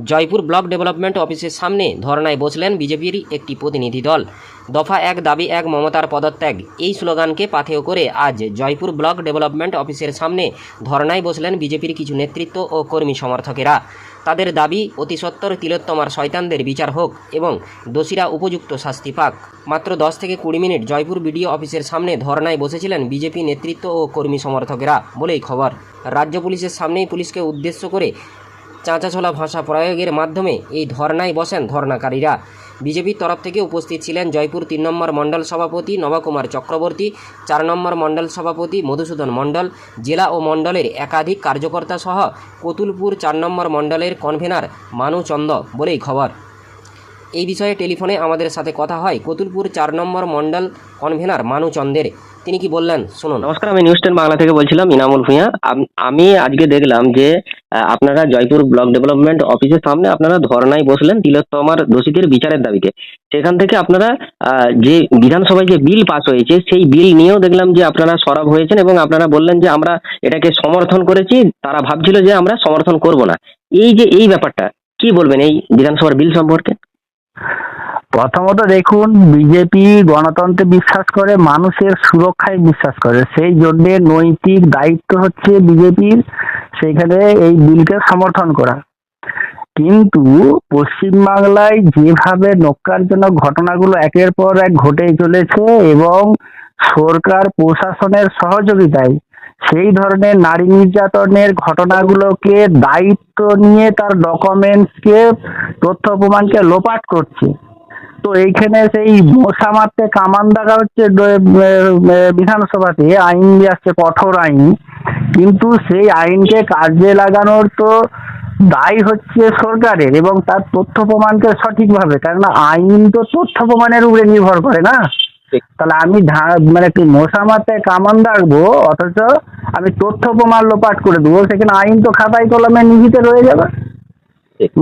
Jaipur block development অফিসের সামনে ধর্নায় বসলেন বিজেপির একটি প্রতিনিধি দল। দফা এক দাবি এক মমতার পদত্যাগ। এই স্লোগানকে পাথেয় করে আজ জয়পুর ব্লক ডেভেলপমেন্ট অফিসের সামনে ধর্নায় বসলেন বিজেপির কিছু নেতৃত্ব ও কর্মী সমর্থকেরা। তাদের দাবি, অতি সত্বর তিলোত্তমার শয়তানদের বিচার হোক এবং দোষীরা উপযুক্ত শাস্তি পাক। মাত্র দশ থেকে কুড়ি মিনিট জয়পুর বিডিও অফিসের সামনে ধর্নায় বসেছিলেন বিজেপি নেতৃত্ব ও কর্মী সমর্থকেরা বলেই খবর। রাজ্য পুলিশের সামনেই পুলিশকে উদ্দেশ্য করে চাঁচাছোলা ভাষা প্রয়োগের মাধ্যমে এই ধর্নায় বসেন ধর্নাকারীরা বিজেপির তরফ থেকে উপস্থিত ছিলেন জয়পুর তিন নম্বর মণ্ডল সভাপতি নবকুমার চক্রবর্তী, চার নম্বর মণ্ডল সভাপতি মধুসূদন মণ্ডল, জেলা ও মণ্ডলের একাধিক কার্যকর্তা সহ কতুলপুর চার নম্বর মণ্ডলের কনভেনার মানুচন্দ বলেই খবর। এই বিষয়ে টেলিফোনে আমাদের সাথে কথা হয় কতুলপুর চার নম্বর মণ্ডল কনভেনার মানু চন্দের। তিনি কি বললেন? শুনুন। নমস্কার, আমি নিউজ টেন বাংলা থেকে বলছিলাম, ইনামুল ভূঁইয়া। আমি আজকে দেখলাম যে আপনারা জয়পুর ব্লক ডেভেলপমেন্ট অফিসের সামনে আপনারা ধর্নায় বসলেন তিলোত্তমার দোষীদের বিচারের দাবিতে। সেখান থেকে আপনারা যে বিধানসভায় যে বিল পাস হয়েছে, সেই বিল নিয়েও দেখলাম যে আপনারা সরব হয়েছেন এবং আপনারা বললেন যে আমরা এটাকে সমর্থন করেছি, তারা ভাবছিল যে আমরা সমর্থন করব না। এই যে, এই ব্যাপারটা, কি বলবেন এই বিধানসভার বিল সম্পর্কে? প্রথমত দেখুন, বিজেপি গণতন্ত্রে বিশ্বাস করে, মানুষের সুরক্ষায় বিশ্বাস করে। সেই জন্য নৈতিক দায়িত্ব হচ্ছে বিজেপির, সেখানে এই বিলকে সমর্থন করা। কিন্তু পশ্চিমবাংলায় যেভাবে নক্কারজনক ঘটনাগুলো একের পর এক ঘটে চলেছে এবং সরকার প্রশাসনের সহযোগিতায় সেই ধরনের নারী নির্যাতনের ঘটনাগুলোকে দায়িত্ব নিয়ে তার ডকুমেন্টসকে, তথ্য প্রমাণকে লোপাট করছে তো এইখানে সেই মশা মারতে কামান দেখা হচ্ছে বিধানসভাতে, আইন নিয়ে আসছে, কঠোর আইন কিন্তু সেই আইনকে কাজে লাগানোর তো দায় হচ্ছে সরকারের এবং তার তথ্য প্রমাণকে সঠিকভাবে, কেননা আইন তো তথ্য প্রমাণের উপরে নির্ভর করে না। তাহলে আমি মানে কি মশা মারতে কামান রাখব অথচ আমি তথ্য প্রমাণ লোপাট করে দেবো। সেখানে আইন তো খাতায় কলমে নিহিতে রয়ে যাবে।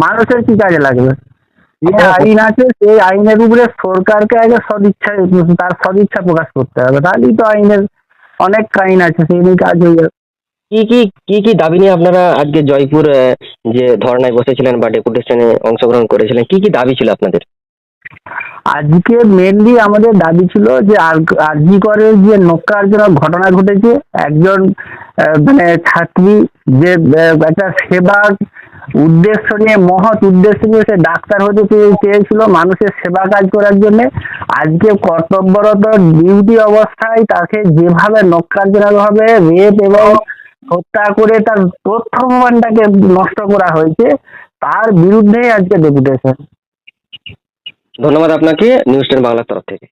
মানুষের কি কাজে লাগবে? যে আইন আছে সেই আইনের উপরে সরকারকে আগে সদিচ্ছা তার সদিচ্ছা প্রকাশ করতে হবে। তাহলেই তো আইনের অনেক আইন আছে সেই নিয়ে কাজ হয়ে যাবে। কি কি কি কি দাবি নিয়ে আপনারা আজকে জয়পুর যে ধর্নায় বসেছিলেন বা ডেপুটেশনে অংশগ্রহণ করেছিলেন কি কি দাবি ছিল আপনাদের? আজকে মেনলি আমাদের দাবি ছিল যে আরজি করে যে নক্কারজনক ঘটনা ঘটেছে, একজন মানে ছাত্রী যে একটা সেবা উদ্দেশ্য নিয়ে, মহৎ উদ্দেশ্য নিয়ে সে ডাক্তার হতে চেয়েছিল মানুষের সেবা কাজ করার জন্য। আজকে কর্তব্যরত ডিউটি অবস্থায় তাকে যেভাবে নক্কারজনকভাবে রেপ এবং হত্যা করে তার তথ্য প্রমাণটাকে নষ্ট করা হয়েছে, তার বিরুদ্ধেই আজকে ডেপুটেশন ধন্যবাদ আপনাকে নিউজ টেন বাংলার তরফ থেকে।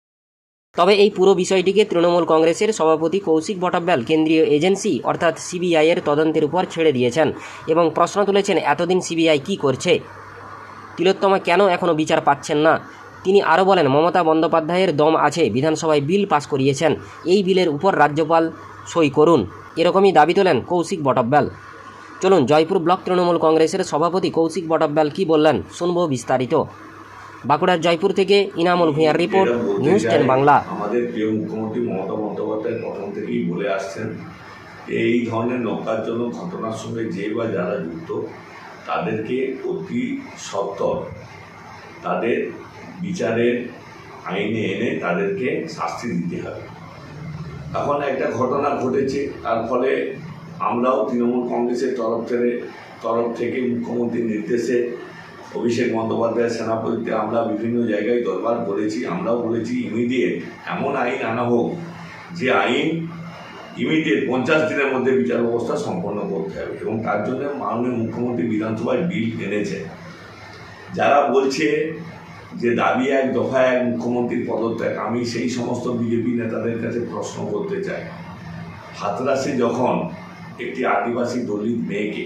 তবে এই পুরো বিষয়টিকে তৃণমূল কংগ্রেসের সভাপতি কৌশিক বটাব্যাল কেন্দ্রীয় এজেন্সি অর্থাৎ সিবিআই এর তদন্তের উপর ছেড়ে দিয়েছেন এবং প্রশ্ন তুলেছেন, এতদিন সিবিআই কি করছে? তিলোত্তমা কেন এখনও বিচার পাচ্ছেন না? তিনি আরও বলেন, মমতা বন্দ্যোপাধ্যায়ের দম আছে, বিধানসভায় বিল পাস করিয়েছেন, এই বিলের উপর রাজ্যপাল সই করুন। এরকমই দাবি তোলেন কৌশিক বটাব্যাল চলুন, জয়পুর ব্লক তৃণমূল কংগ্রেসের সভাপতি কৌশিক বটাব্যাল কি বললেন, শুনব বিস্তারিত। বাঁকুড়ার জয়পুর থেকে ইনামুল ভূঁইয়ার রিপোর্ট নিউজ টেন বাংলা। আমাদের প্রিয় মুখ্যমন্ত্রী মমতা বন্দ্যোপাধ্যায় প্রথম থেকেই বলে আসছেন এই ধরনের নৌকারজনক ঘটনার সঙ্গে যে বা যারা যুক্ত তাদেরকে অতি সত্তর তাদের বিচারের আইনে এনে তাদেরকে শাস্তি দিতে হবে। এখন একটা ঘটনা ঘটেছে তার ফলে আমরাও তৃণমূল কংগ্রেসের তরফ থেকে তরফ থেকে মুখ্যমন্ত্রীর নির্দেশে অভিষেক বন্দ্যোপাধ্যায়ের সেনাপতিতে আমরা বিভিন্ন জায়গায় দরবার বলেছি আমরাও বলেছি ইমিডিয়েট। এমন আইন আনা হোক যে আইন ইমিডিয়েট পঞ্চাশ দিনের মধ্যে বিচার ব্যবস্থা সম্পন্ন করতে হবে এবং তার জন্য মাননীয় মুখ্যমন্ত্রী বিধানসভায় বিল এনেছে। যারা বলছে যে দাবি এক, দফা এক, মুখ্যমন্ত্রীর পদত্যাগ, আমি সেই সমস্ত বিজেপি নেতাদের কাছে প্রশ্ন করতে চাই। হাতরাসে যখন একটি আদিবাসী দলিত মেয়েকে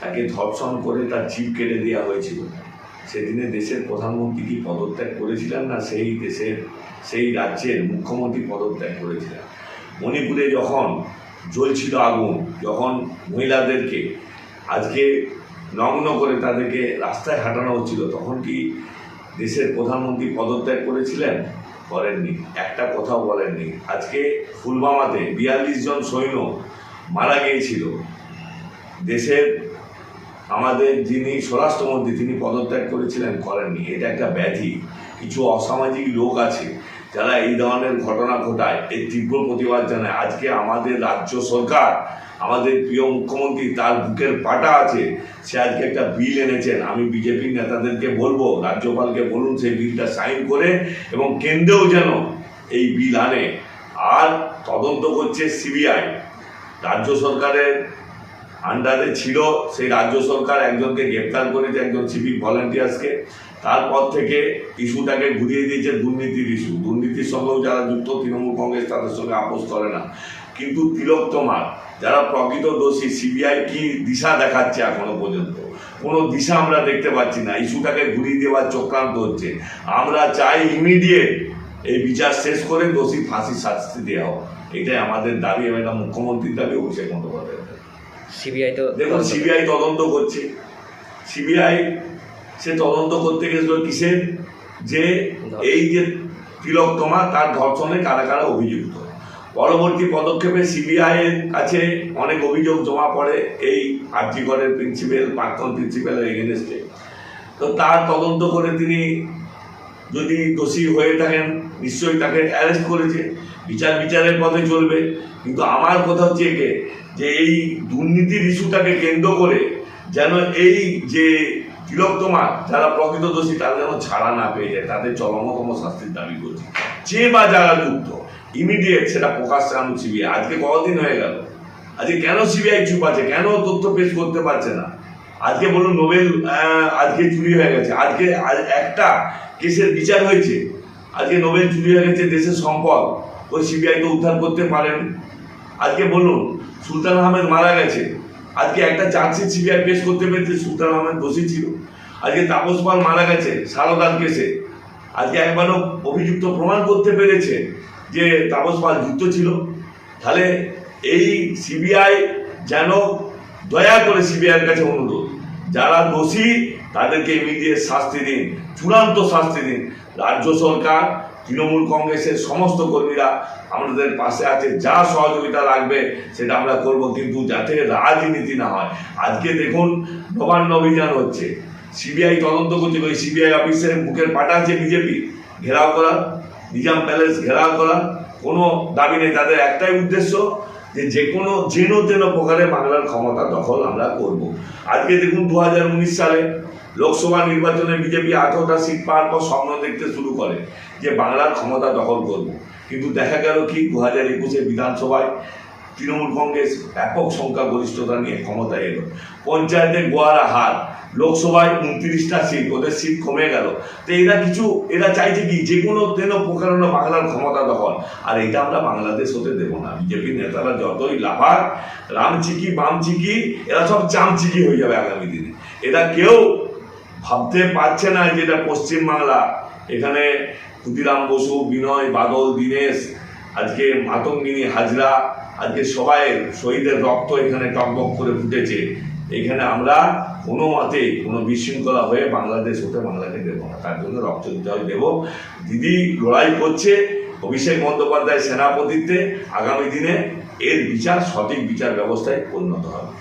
তাকে ধর্ষণ করে তার জিপ কেটে দেওয়া হয়েছিল। সেদিনে দেশের প্রধানমন্ত্রী কি পদত্যাগ করেছিলেন না সেই দেশের, সেই রাজ্যের মুখ্যমন্ত্রী পদত্যাগ করেছিলেন? মণিপুরে যখন জ্বলছিল আগুন, যখন মহিলাদেরকে আজকে নগ্ন করে তাদেরকে রাস্তায় হাঁটানো হচ্ছিল, তখন কি দেশের প্রধানমন্ত্রী পদত্যাগ করেছিলেন? করেননি। একটা কথাও বলেননি। আজকে ফুলবামাতে বিয়াল্লিশ জন সৈন্য মারা গিয়েছিল। দেশের আমাদের যিনি স্বরাষ্ট্রমন্ত্রী, তিনি পদত্যাগ করেছিলেন, করেননি। এটা একটা ব্যাধি। কিছু অসামাজিক লোক আছে যারা এই ধরনের ঘটনা ঘটায়, এর তীব্র প্রতিবাদ জানায়। আজকে আমাদের রাজ্য সরকার, আমাদের প্রিয় মুখ্যমন্ত্রী, তার বুকের পাটা আছে। সে আজকে একটা বিল এনেছেন। আমি বিজেপির নেতাদেরকে বলব, রাজ্যপালকে বলুন, সেই বিলটা সাইন করে এবং কেন্দ্রেও যেন এই বিল আনে। আর তদন্ত করছে সিবিআই। রাজ্য সরকারের আন্ডারে ছিল, সেই রাজ্য সরকার একজনকে গ্রেপ্তার করেছে, একজন সিভিক ভলান্টিয়ার্সকে তারপর থেকে ইস্যুটাকে ঘুরিয়ে দিয়েছে দুর্নীতির ইস্যু। দুর্নীতির সঙ্গেও যারা যুক্ত, তৃণমূল কংগ্রেস তাদের সঙ্গে আপোষ করে না। কিন্তু তিলক তোমার, যারা প্রকৃত দোষী সিবিআই কি দিশা দেখাচ্ছে এখনও পর্যন্ত? কোনো দিশা আমরা দেখতে পাচ্ছি না। ইস্যুটাকে ঘুরিয়ে দেওয়ার চক্রান্ত হচ্ছে। আমরা চাই ইমিডিয়েট এই বিচার শেষ করে দোষী ফাঁসির শাস্তি দেওয়া হোক। এটাই আমাদের দাবি এবং এটা মুখ্যমন্ত্রীর দাবি, অভিষেক বন্দ্যোপাধ্যায়ের। দাবি। সিবিআই তো দেখুন সিবিআই তদন্ত করছে। সিবিআই সে তদন্ত করতে গেছিল কিসের যে এই যে তিলোত্তমা তার ধর্ষণে কারা কারা অভিযুক্ত। পরবর্তী পদক্ষেপে সিবিআই এর কাছে অনেক অভিযোগ জমা পড়ে এই আর্জিগড়ের প্রিন্সিপাল প্রাক্তন প্রিন্সিপালের এগেনস্টে তো তার তদন্ত করে তিনি যদি দোষী হয়ে থাকেন, নিশ্চয়ই তাকে অ্যারেস্ট করেছে। বিচার বিচারের পথে চলবে। কিন্তু আমার কথা হচ্ছে একে, যে এই দুর্নীতির ইস্যুটাকে কেন্দ্র করে যেন এই যে তিলোত্তমা যারা প্রকৃত দোষী, তারা যেন ছাড়া না পেয়ে যায়। তাদের চরমতম শাস্তির দাবি করছে। যে বা যারা যুক্ত ইমিডিয়েট সেটা প্রকাশ্যে আনুক সিবিআই আজকে কতদিন হয়ে গেল? আজকে কেন সিবিআই চুপ আছে? কেন তথ্য পেশ করতে পারছে না? আজকে বলুন নোবেল আজকে চুরি হয়ে গেছে। আজকে, আজ- একটা কেসের বিচার হয়েছে। আজকে নোবেল চুরি হয়ে গেছে দেশের সম্পদ। ওই সিবিআইকে উদ্ধার করতে পারেন। আজকে বলুন, সুলতান আহমেদ মারা গেছে। আজকে একটা চার্জশিট সিবিআই পেশ করতে পেরেছে, সুলতান আহমেদ দোষী ছিল। আজকে তাপস পাল মারা গেছে, সারদার কেসে আজকে একবারও অভিযুক্ত প্রমাণ করতে পেরেছে যে তাপস পাল যুক্ত ছিল। তাহলে এই সিবিআই যেন দয়া করে সিবিআইয়ের কাছে অনুরোধ। যারা দোষী, তাদেরকে ইমিডিয়েট শাস্তি দিন, চূড়ান্ত শাস্তি দিন। রাজ্য সরকার, তৃণমূল কংগ্রেসের সমস্ত কর্মীরা আমাদের পাশে আছে, যা সহযোগিতা লাগবে সেটা আমরা করব, কিন্তু যাতে রাজনীতি না হয়। আজকে দেখুন, নবান্ন অভিযান হচ্ছে। সিবিআই তদন্ত করছে, ওই সিবিআই অফিসের বুকের পাটা আছে বিজেপি। ঘেরাও করা নিজাম প্যালেস ঘেরাও করা কোনো দাবি নেই। তাদের একটাই উদ্দেশ্য যে যে কোনো যেন তেন প্রকারে বাংলার ক্ষমতা দখল আমরা করব। আজকে দেখুন দু হাজার উনিশ সালে লোকসভা নির্বাচনে বিজেপি আঠারোটা সিট পাওয়ার পর স্বপ্ন দেখতে শুরু করে যে বাংলার ক্ষমতা দখল করব। কিন্তু দেখা গেল কি দু হাজার একুশে বিধানসভায় তৃণমূল কংগ্রেস ব্যাপক সংখ্যা গরিষ্ঠতা নিয়ে ক্ষমতায় এলো। পঞ্চায়েতে গোয়ারা হার লোকসভায় উনত্রিশটা সিট, ওদের সিট কমে গেল। তো এরা কিছু, এরা চাইছে কি? যে কোনো তেন প্রকারণ বাংলার ক্ষমতা দখল। আর এটা আমরা বাংলাদেশ হতে দেবো না। বিজেপির নেতারা যতই লাফাক রামচিকি বামচিকি এরা সব চামচিকি হয়ে যাবে আগামী দিনে। এরা কেউ ভাবতে পারছে না যে এটা পশ্চিমবাংলা এখানে ক্ষুদিরাম বসু, বিনয় বাদল, দীনেশ, আজকে মাতঙ্গিনী হাজরা আজকে সবাই শহীদের রক্ত এখানে টকবক করে ফুটেছে। এখানে আমরা কোনো মতে কোনো বিশৃঙ্খলা হয়ে বাংলাদেশ হতে বাংলাকে দেবো না। তার জন্য রক্ত দিতে দেবো। দিদি লড়াই করছে অভিষেক বন্দ্যোপাধ্যায় সেনাপতিত্বে। আগামী দিনে এর বিচার, সঠিক বিচার ব্যবস্থায় পরিণত হবে।